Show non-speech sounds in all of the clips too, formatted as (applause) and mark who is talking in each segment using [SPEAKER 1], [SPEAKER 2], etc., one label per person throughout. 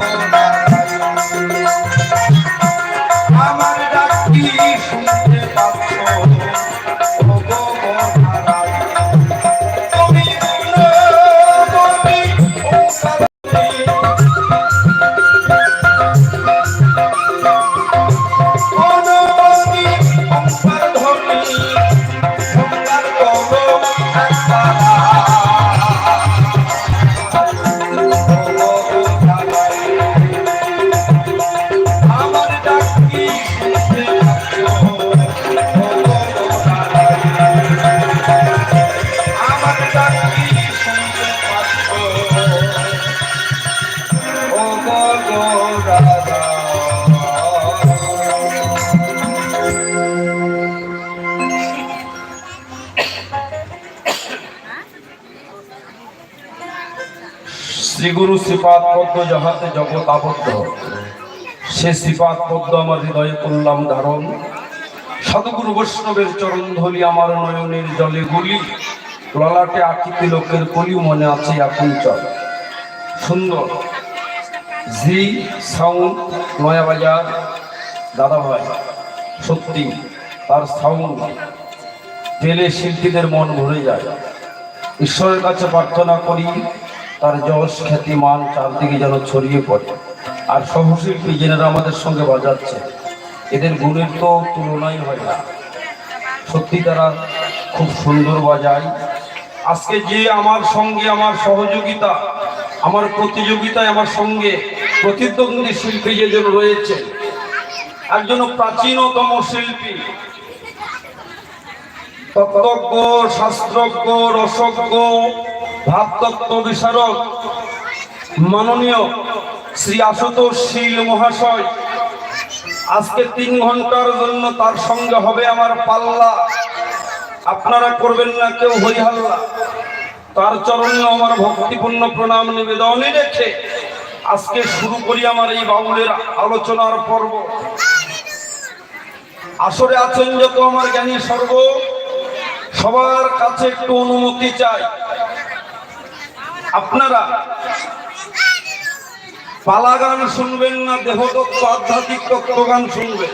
[SPEAKER 1] আমার শ্রী গুরু শ্রীপাদ পদ্ম যাহাতে জগৎ আবদ্ধ। সে শ্রীপাদ পদ্ম আমার হৃদয়ে করলাম ধারণ। সদগুরু বৈষ্ণবের চরণ ধলি আমার নয়নের জলে গুলি। ললাটে আকিতে লোকের কলি মনে আছে এখন চল। সুন্দর। জি, সাউন্ড, নয়াবাজার। দাদা ভাই, সত্যি, তার সাউন্ড পেলে শিল্পীদের মন ভরে যায়। ঈশ্বরের কাছে প্রার্থনা করি তার যশ খ্যাতি মান চারদিকে যেন ছড়িয়ে পড়ে। আর সহশিল্পী যেনারা আমাদের সঙ্গে বাজাচ্ছে, এদের গুণের তো তুলনাই হয় না। সত্যি তারা খুব সুন্দর বাজায়। আজকে যে আমার সঙ্গে আমার সহযোগিতা, আমার প্রতিযোগিতায় আমার সঙ্গে প্রতিদ্বন্দ্বী শিল্পী যেজন রয়েছে, একজন প্রাচীনতম শিল্পী, তত্ত্বজ্ঞ, শাস্ত্রজ্ঞ, রসজ্ঞ ভাবতত্ত্ব বিশারদ মাননীয় শ্রী আশুতোষ শীল মহাশয়, আজকে তিন ঘণ্টার জন্য তার সঙ্গে হবে আমার পাল্লা। আপনারা করবেন না, কেউ হইহাল্লা তার চরণে আমার ভক্তিপূর্ণ প্রণাম নিবেদনে রেখে আজকে শুরু করি আমার এই বাউলের আলোচনার পর্ব। আসরে আছেন যত আমার জ্ঞানী সর্ব, সবার কাছে একটু অনুমতি চাই। আপনারা পালা গান শুনবেন না দেহতত্ত্ব আধ্যাত্মিক তত্ত্ব গান শুনবেন।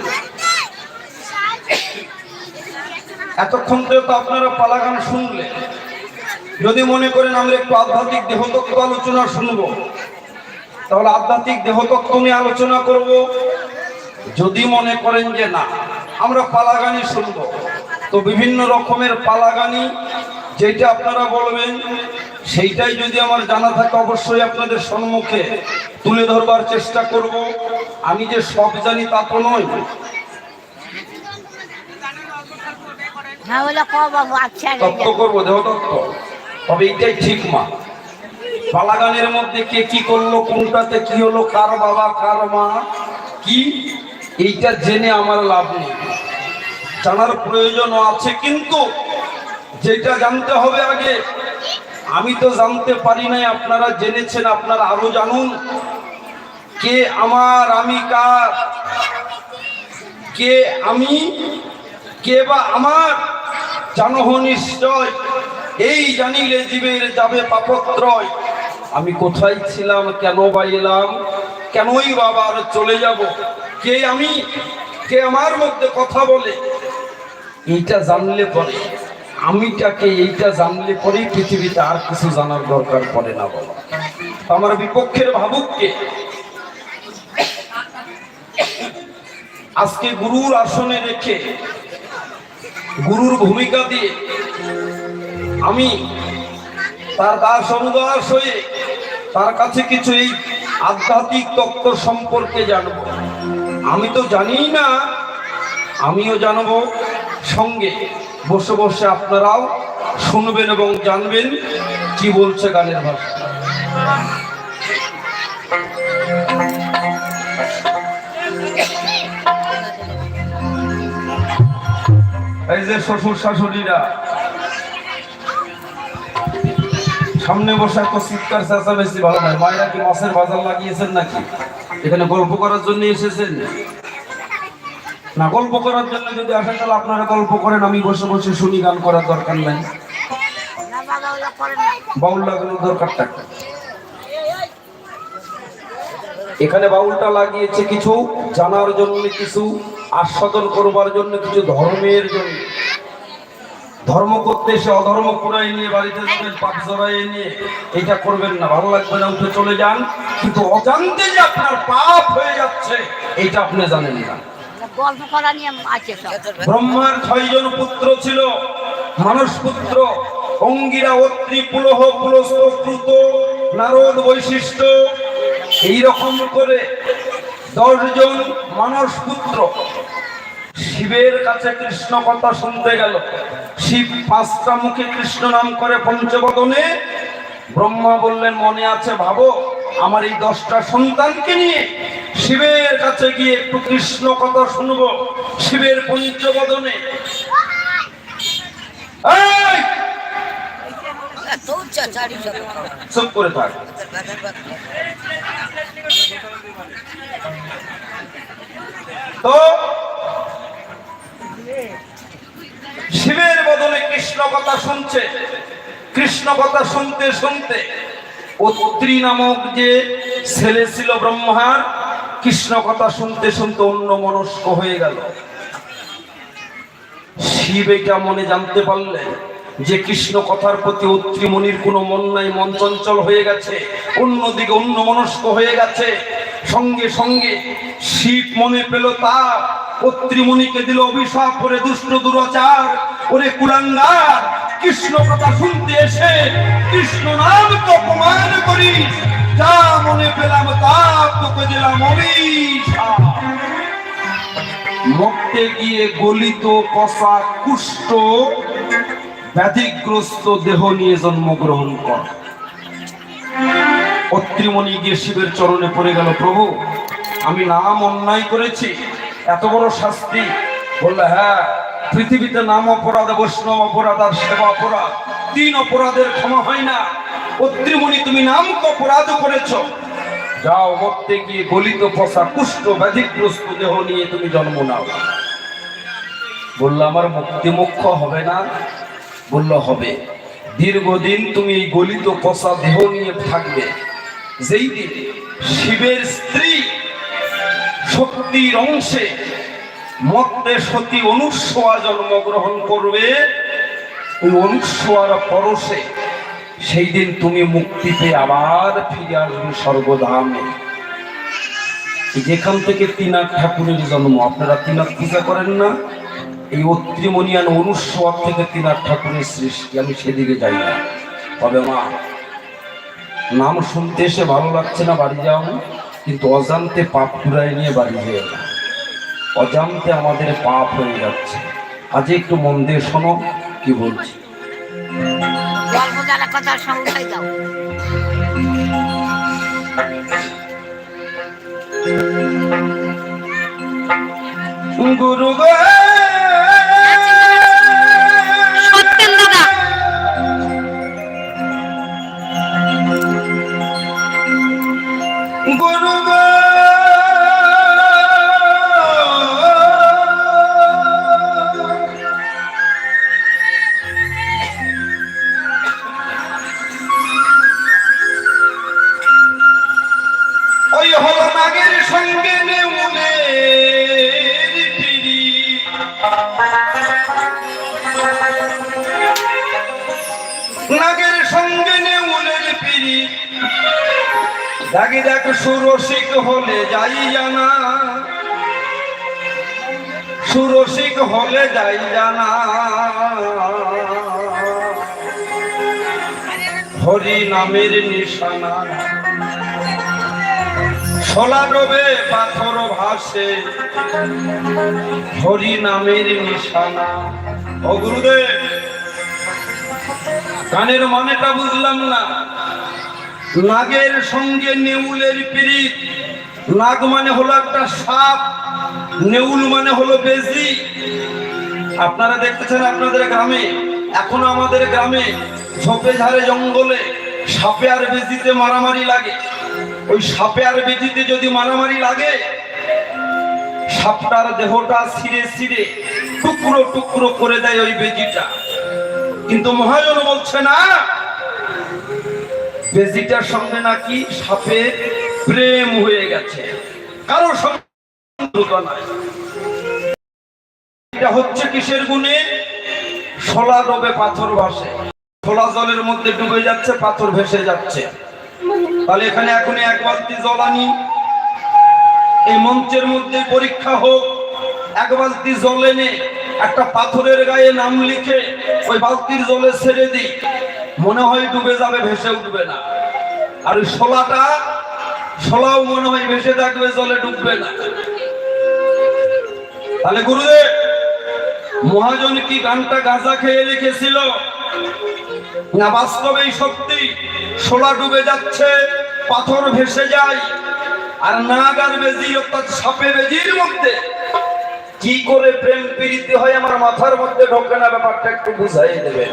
[SPEAKER 1] এতক্ষণ তো আপনারা পালা গান শুনলেন। যদি মনে করেন আমরা একটু আধ্যাত্মিক দেহতত্ত্ব আলোচনা শুনব, তাহলে আধ্যাত্মিক দেহতত্ত্ব নিয়ে আলোচনা করব। যদি মনে করেন যে না, আমরা পালা গানই শুনব। তো বিভিন্ন রকমের পালাগানি যেটা আপনারা বলবেন সেইটাই যদি আমার জানা থাকে অবশ্যই আপনাদের সম্মুখে তুলে ধরবার চেষ্টা করব। আমি যে সব জানি তা তো নয়।
[SPEAKER 2] আচ্ছা
[SPEAKER 1] তত্ত্ব করব দেহতত্ত্ব তবে এইটাই ঠিক মা। পালাগানের মধ্যে কে কি করল কোনটাতে কি হলো কার বাবা কার মা কি? এইটা জেনে আমার লাভ নেই। জানার প্রয়োজন আছে, কিন্তু যেটা জানতে হবে আগে, আমি তো জানতে পারি নাই, আপনারা জেনেছেন, আপনারা আরও জানুন, কে আমার আমি কার, কে আমি, কে বা আমার জানহ নিশ্চয়, এই জানিলে জীবের যাবে পাপত্রয়। আমি কোথায় ছিলাম, কেন বা এলাম, কেনই বাবা আর চলে যাব, কে আমি, কে আমার মধ্যে কথা বলে এইটা জানলে পরে, আমিটাকে এইটা জানলে পরেই পৃথিবীতে আর কিছু জানার দরকার পড়ে না বাবা আমার বিপক্ষের ভাবুককে, আজকে গুরুর আসনে রেখে গুরুর ভূমিকা দিয়ে আমি তার দাস অনুদাস হয়ে তার কাছে কিছু এই আধ্যাত্মিক তত্ত্ব সম্পর্কে জানব। আমি তো জানি না, আমিও জানব সঙ্গে বসে বসে আপনারাও শুনবেন এবং জানবেন কি বলছে গানের ভাষা। এই যে শ্বশুর শাশুড়িরা, সামনে বসে এত চিৎকার চেঁচা বেশি ভালো নয় মায়েরা কি মাছের বাজার লাগিয়েছেন নাকি? এখানে গল্প করার জন্য এসেছেন? না, গল্প করার জন্য যদি আসেন তাহলে আপনারা গল্প করেন, আমি বসে বসে শুনি, গান করার দরকার নাই। বাউল লাগানোর দরকারটা এখানে বাউলটা লাগিয়েছে কিছু, জানার জন্য কিছু, আস্বাদন করবার জন্য কিছু, ধর্মের জন্য। ধর্ম করতে এসে অধর্ম পুরাই নিয়ে, বাড়িতে যাবেন পাক জড়াই নিয়ে, এটা করবেন না, ভালো লাগবে না, উঠে চলে যান। কিন্তু অজান্তে যে আপনার পাপ হয়ে যাচ্ছে এইটা আপনি জানেন না।
[SPEAKER 2] গল্প করা নিয়ে আছে
[SPEAKER 1] ব্রহ্মার ছয়জন পুত্র ছিল। মানস পুত্র, অঙ্গিরা, অত্রি, পুলহ, পুলস্ত নারদ, বৈশিষ্ট্য। এইরকম করে দশজন মানস পুত্র। শিবের কাছে কৃষ্ণ কথা শুনতে গেল। শিব পাঁচটা মুখে কৃষ্ণ নাম করে পঞ্চবদনে ব্রহ্মা বললেন, মনে আছে ভাবো, আমার এই দশটা সন্তানকে নিয়ে শিবের কাছে গিয়ে একটু কৃষ্ণ কথা শুনব। শিবের পঞ্চবদনে। তো, শিবের বদলে কৃষ্ণ কথা শুনছে। কৃষ্ণ কথা শুনতে শুনতে, অত্রি নামক যে ছেলে ছিল ব্রহ্মার কৃষ্ণ কথা শুনতে শুনতে অন্য মনস্ক হয়ে গেল। শিব এটা মনে জানতে পারলেন যে কৃষ্ণ কথার প্রতি অত্রিমণির কোনো মন নাই, মন চঞ্চল হয়ে গেছে, অন্যদিকে অন্য মনস্ক হয়ে গেছে। সঙ্গে সঙ্গে শিব মনে পেল তার, অত্রিমণিকে দিল অভিশাপ করে দুষ্ট দুরাচার। ওরে কুলাঙ্গার। কৃষ্ণ কথা শুনতে এসে কৃষ্ণ নাম তো অপমান করি। যা মনে পেলাম তা তোকে দিলাম মরতে গিয়ে গলিত কষা কুষ্ঠ ব্যাধিগ্রস্ত দেহ নিয়ে জন্মগ্রহণ কর। অত্রিমণি গিয়ে শিবের চরণে পড়ে গেল, প্রভু, আমি নাম অন্যায় করেছি। এত বড় শাস্তি? বললে হ্যাঁ পৃথিবীতে নাম অপরাধ, বৈষ্ণব অপরাধ আর সেবা অপরাধ, তিন অপরাধের ক্ষমা হয় না। অত্রিমণি, তুমি নাম অপরাধ করেছ। যাও মরতে গিয়ে গলিত পচা কুষ্ঠ ব্যাধিগ্রস্ত দেহ নিয়ে তুমি জন্ম নাও। বলল, আমার মুক্তি মুখ্য হবে না। বলল, হবে। দীর্ঘদিন তুমি এই গলিত পচা দেহ নিয়ে থাকবে। যেই দিন শিবের স্ত্রী শক্তির অংশে মধ্যে সতী অনুস্বয়া জন্মগ্রহণ করবে। ওই অনুস্বয়ার পরশে সেই দিন তুমি মুক্তিতে আবার ফিরে আসবে স্বর্গধামে যেখান থেকে তিনাথ ঠাকুরের জন্ম, আপনারা তিনাথ পূজা করেন না? এই অত্রিমণিয়ান অনুস্বর থেকে তিনাথ ঠাকুরের সৃষ্টি, আমি সেদিকে যাই না। তবে মা, নাম শুনতে এসে ভালো লাগছে না, বাড়ি যাও কিন্তু অজান্তে পাপ কুড়াই নিয়ে বাড়ি যেও না। অজান্তে আমাদের পাপ হয়ে যাচ্ছে। আজ একটু মন দিয়ে শোনো কি বলছি? গুরু গো হরি নামের নিশানা। শোলা ডোবে পাথর ভাসে, হরি নামের নিশানা। ও গুরুদেব, গানের মানেটা বুঝলাম না। নাগের সঙ্গে নেউলের পিরিত, নাগ মানে হলো একটা সাপ, নেউল মানে হলো বেজি। আপনারা দেখতেছেন আপনাদের গ্রামে এখনও আমাদের গ্রামে ঝোপে ঝাড়ে জঙ্গলে সাপে আর বেজিতে মারামারি লাগে। ওই সাপে আর বেজিতে যদি মারামারি লাগে, সাপটার দেহটা ছিঁড়ে ছিঁড়ে টুকরো টুকরো করে দেয় ওই বেজিটা। কিন্তু মহাজন বলছে, না, বেজিটার সঙ্গে নাকি সাপে প্রেম হয়ে গেছে। কারও এটা হচ্ছে কিসের গুণে? সোলা ডোবে পাথর ভাসে। সোলা জলের মধ্যে ডুবে যাচ্ছে, পাথর ভেসে যাচ্ছে। তাহলে এখানে এখনই এক বালতি জল আনি। এই মঞ্চের মধ্যে পরীক্ষা হোক, এক বালতি জল এনে একটা পাথরের গায়ে নাম লিখে ওই বালতির জলে ছেড়ে দিই। মনে হয় ডুবে যাবে, ভেসে উঠবে না। আর ওই শোলাটা শোলাও মনে হয় ভেসে থাকবে, জলে ডুববে না। তাহলে গুরুদেব মহাজন কি গানটা গাঁজা খেয়ে লিখেছিল না বাস্তবেই সত্যি? শোলা ডুবে যাচ্ছে, পাথর ভেসে যায়, আর নাগার বেজি অর্থাৎ সাপে বেজির মধ্যে। কি করে প্রেম প্রীতি হয় আমার মাথার মধ্যে ঢোকে না, ব্যাপারটা একটু বুঝাই দেবেন।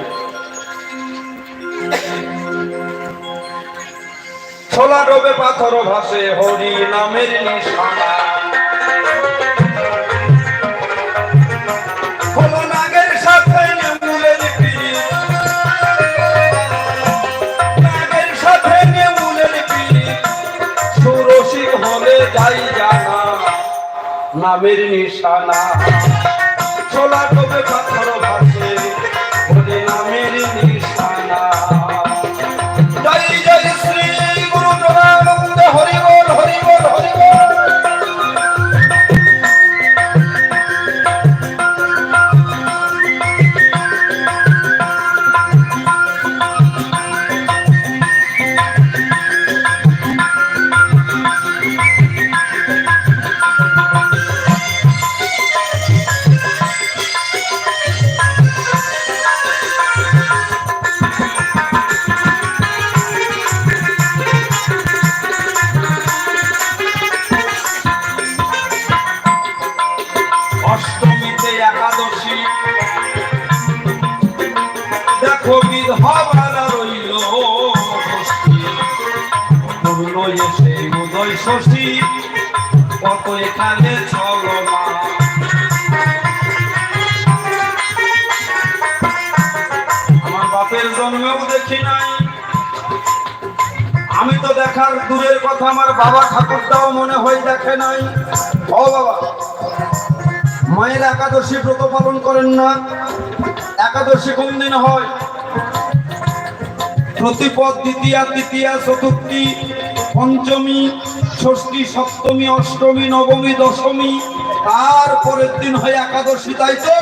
[SPEAKER 1] ছোলা ডোবে পাথর ভাসে, হরি নামের নিশানা। নামের নিশানা। ছোলা কবে পাথর ভাসে? কথা আমার বাবা ঠাকুরটাও মনে হয় দেখে নাই। ও বাবা, মায়ের একাদশী ব্রত পালন করেন না। একাদশী কোন দিন হয়? প্রতিপদ দ্বিতীয়া, তৃতীয়া, চতুর্থী, পঞ্চমী, ষষ্ঠী, সপ্তমী, অষ্টমী, নবমী, দশমী, তারপরের দিন হয় একাদশী, তাই তো?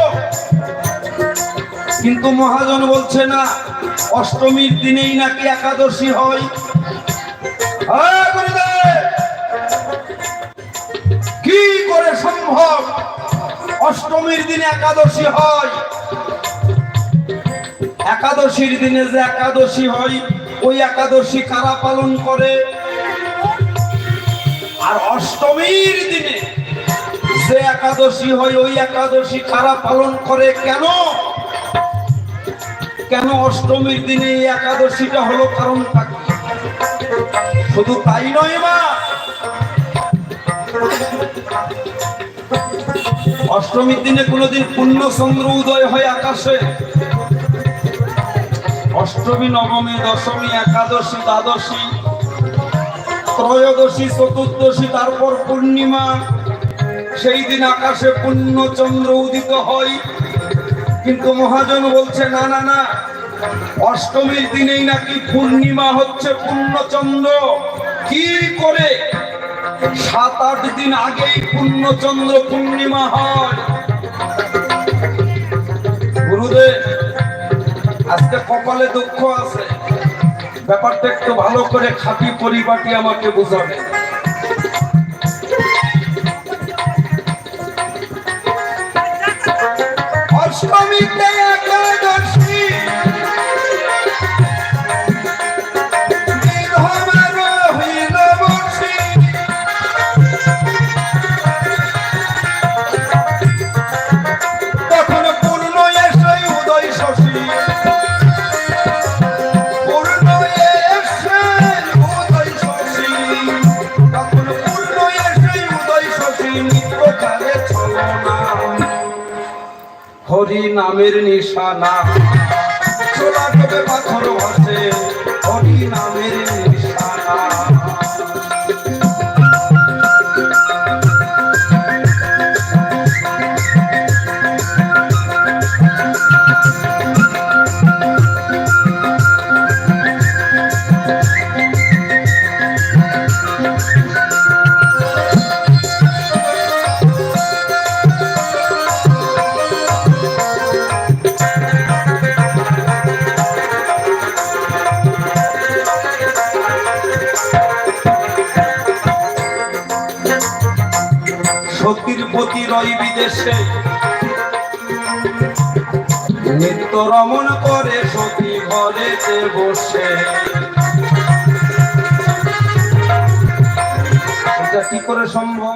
[SPEAKER 1] কিন্তু মহাজন বলছে না, অষ্টমীর দিনেই নাকি একাদশী হয়! কি করে সম্ভব? অষ্টমীর দিনে একাদশী হয়। একাদশীর দিনে যে একাদশী হয়, ওই একাদশী কারা পালন করে? আর অষ্টমীর দিনে যে একাদশী হয়, ওই একাদশী কারা পালন করে? কেন? কেন অষ্টমীর দিনে এই একাদশীটা হলো কারণটা কি? শুধু তাই নয় মা। অষ্টমীর দিনে কোনোদিন পূর্ণ চন্দ্র উদয় হয় আকাশে। অষ্টমী, নবমী, দশমী, একাদশী, দ্বাদশী, ত্রয়োদশী, চতুর্দশী, তারপর পূর্ণিমা। সেই দিন আকাশে পূর্ণ চন্দ্র উদিত হয়। কিন্তু মহাজন বলছে, না না না অষ্টমীর দিনেই নাকি পূর্ণিমা হচ্ছে পূর্ণচন্দ্র। কি করে? সাত, আট দিন আগেই পূর্ণচন্দ্র পূর্ণিমা হয়। গুরুদেব, আজকে কপালে দুঃখ আছে। ব্যাপারটা একটু ভালো করে খাঁটি পরিপাটি আমাকে বোঝাবে। নামের নিশানা। পাথর বিদেশে নিত্য রমণ করে সতী ঘরেতে বসে। কি করে সম্ভব?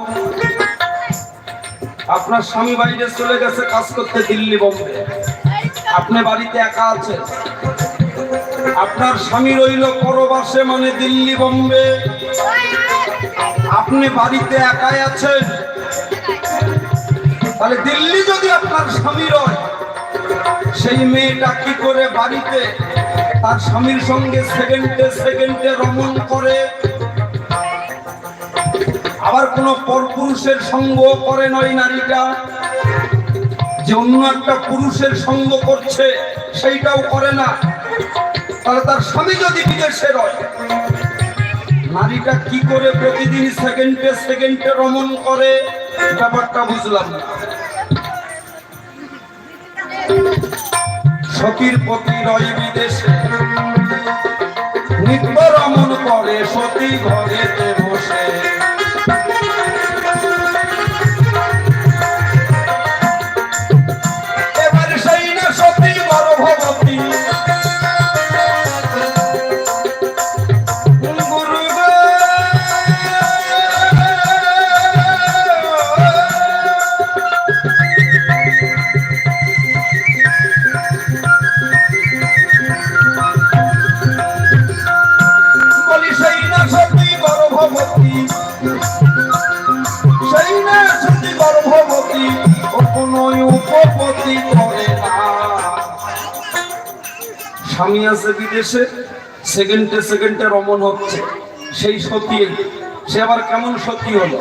[SPEAKER 1] আপনার স্বামী বাইরে চলে গেছে, কাজ করতে দিল্লি বোম্বে। আপনি বাড়িতে একা আছেন। আপনার স্বামী রইল পরবাসে মানে দিল্লি বোম্বে। আপনি বাড়িতে একাই আছেন। তাহলে দিল্লি যদি আপনার স্বামী রয়, সেই মেয়েটা কি করে বাড়িতে তার স্বামীর সঙ্গে সেকেন্ডে সেকেন্ডে রমন করে? আবার কোন পরপুরুষের সঙ্গ করে নয় নারীটা? যে অন্য একটা পুরুষের সঙ্গ করছে, সেইটাও করে না। তাহলে তার স্বামী যদি বিদেশে রয় নারীটা কি করে প্রতিদিন সেকেন্ডে সেকেন্ডে রমন করে? ব্যাপারটা বুঝলাম না। সতীর প্রতি রয় বিদেশে। নিত্য রমন করে সতী ঘরেতে বসে। আছে বিদেশে সেকেন্ডে সেকেন্ডে রমণ হচ্ছে, সেই সে আবার কেমন সতী হলো?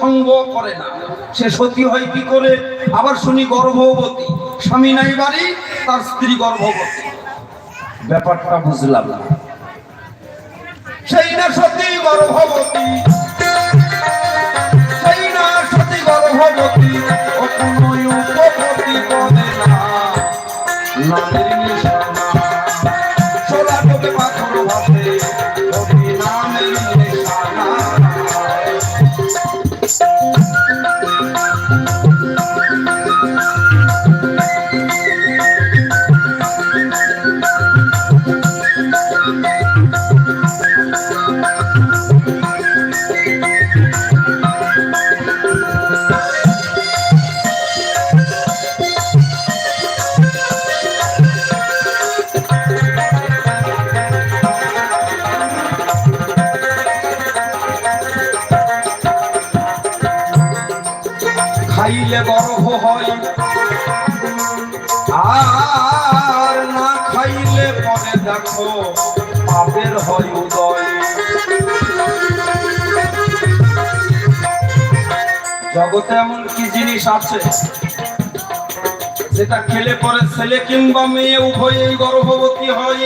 [SPEAKER 1] সঙ্গ করে না। সে সতী হয় কি করে? আবার শুনি গর্ভবতী। স্বামী নাই বাড়ি, তার স্ত্রী গর্ভবতী। ব্যাপারটা বুঝলাম সেই না সতী গর্ভবতী। নামের খাইলে গর্ভ হয়। আর না খাইলে পরে দেখো পাপের হয় উদয়। জগতে এমন কি জিনিস আছে? যেটা খেলে পরে ছেলে কিংবা মেয়ে উভয়েই গর্ভবতী হয়।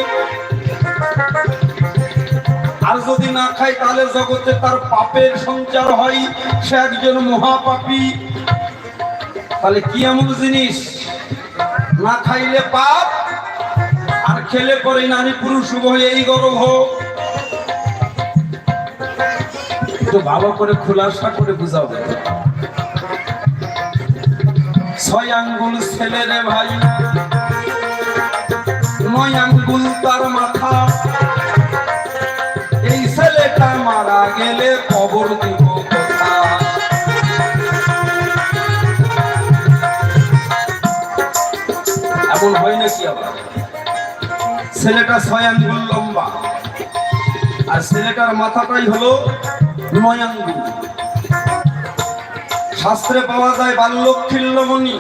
[SPEAKER 1] আর যদি না খায়, তাহলে জগতে তার পাপের সঞ্চার হয়। সে একজন মহাপাপী। তাহলে কি এমন জিনিস? না খাইলে পাপ, আর খেলে পরে নারী পুরুষ উভয় এই গর্ভ একটু ভালো করে খোলাসা করে বুঝাবে ছয় আঙ্গুল ছেলে রে ভাই, নয় আঙ্গুল তার মাথা। এই ছেলেটা মারা গেলে কবর দিব। এমন হয় নাকি আবার। ছেলেটা ছয় আঙ্গুল লম্বা, আর ছেলেটার মাথাটাই হলো নয় আঙ্গুল। শাস্ত্রে পাওয়া যায়, বাল্যক্ষিল্যমণি,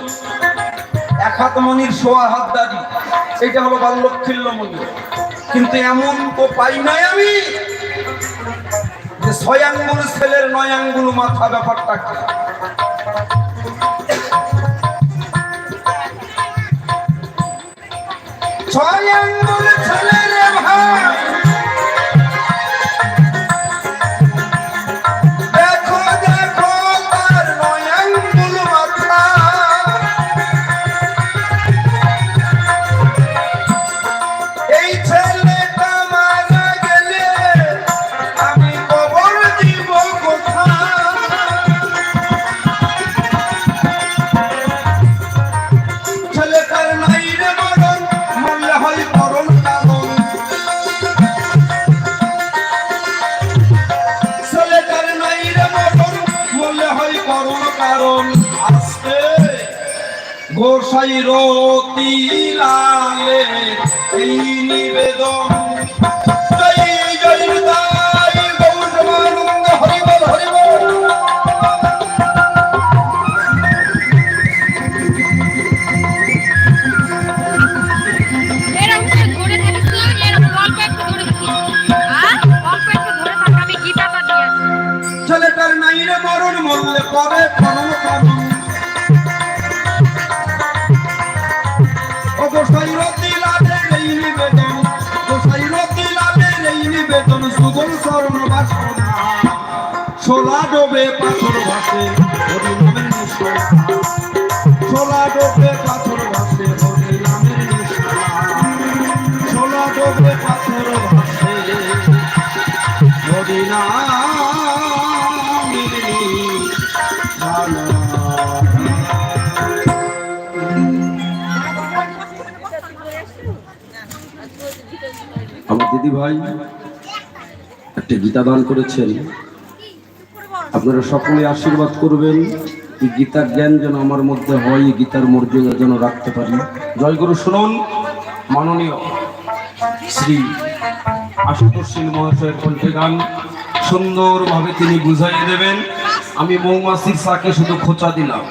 [SPEAKER 1] এক হাত মণির সোয়া হাত দাড়ি, এটা হলো বাল্যক্ষিল্যমণি। কিন্তু এমন তো পাই নাই আমি যে ছয় আঙ্গুল ছেলের নয় আঙ্গুল মাথা ব্যাপারটা কি ছয় আঙ্গুল ছেলের ভাই
[SPEAKER 3] গোসাই রতি লালে এই নিবেদন সুগল শরণ বাসনা। সোলা ডোবে পাথর ভাসে হরি নামের নিশানা সোলা ডোবে পাথর ভাসে হরি নামের নিশানা সোলা ডোবে পাথর ভাসে হরি নামের আমার দিদি ভাই একটা গীতা দান করেছেন। আপনারা সকলে আশীর্বাদ করবেন। এই গীতার জ্ঞান যেন আমার মধ্যে হয়, এই গীতার মর্যাদা যেন রাখতে পারি। জয় গুরু, শুনুন। মাননীয় শ্রী আশুতোষ শীল মহাশয়ের কণ্ঠে গান। সুন্দরভাবে তিনি বুঝাইয়ে দেবেন। আমি মৌমাছির সাকে শুধু খোঁচা দিলাম।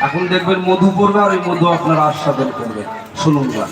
[SPEAKER 3] এখন দেখবেন মধু পড়বে আর এই মধু আপনারা আস্বাদন করবেন। শুনুন গান।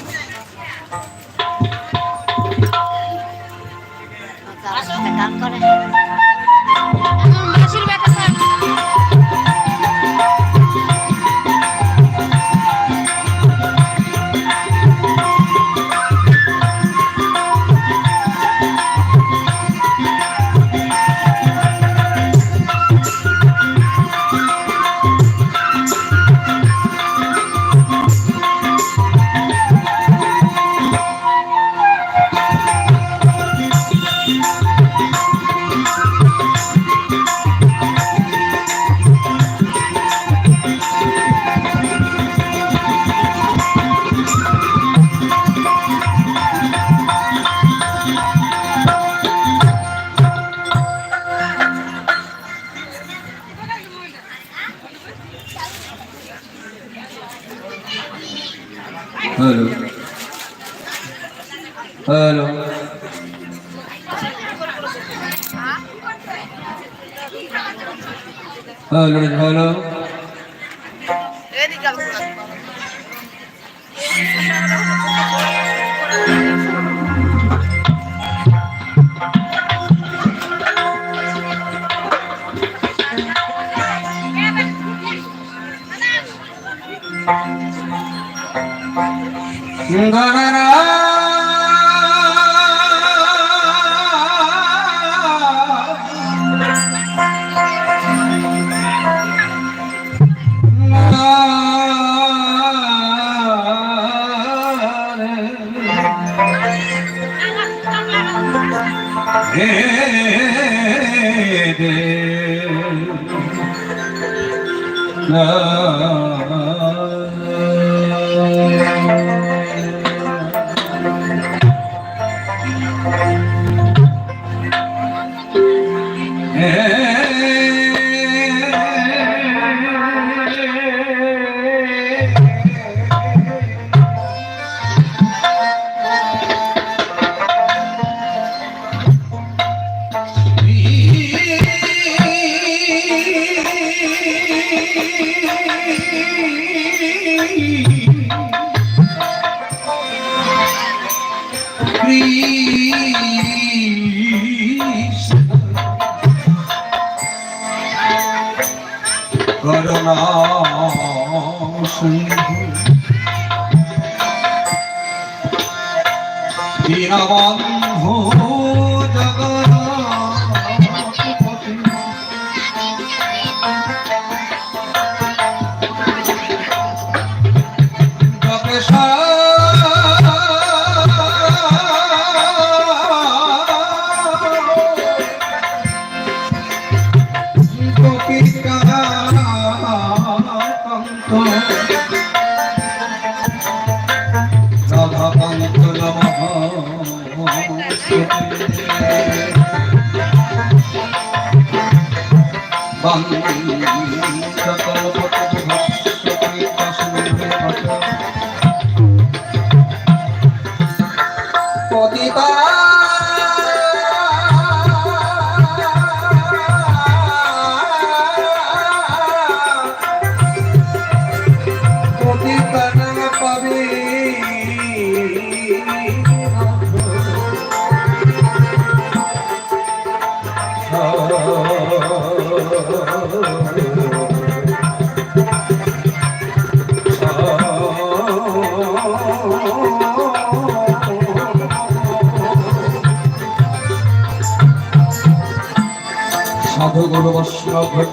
[SPEAKER 3] हेलो हेलो हेलो हेलो করুণা 好吧。সকল (laughs) নমঃ নমঃ।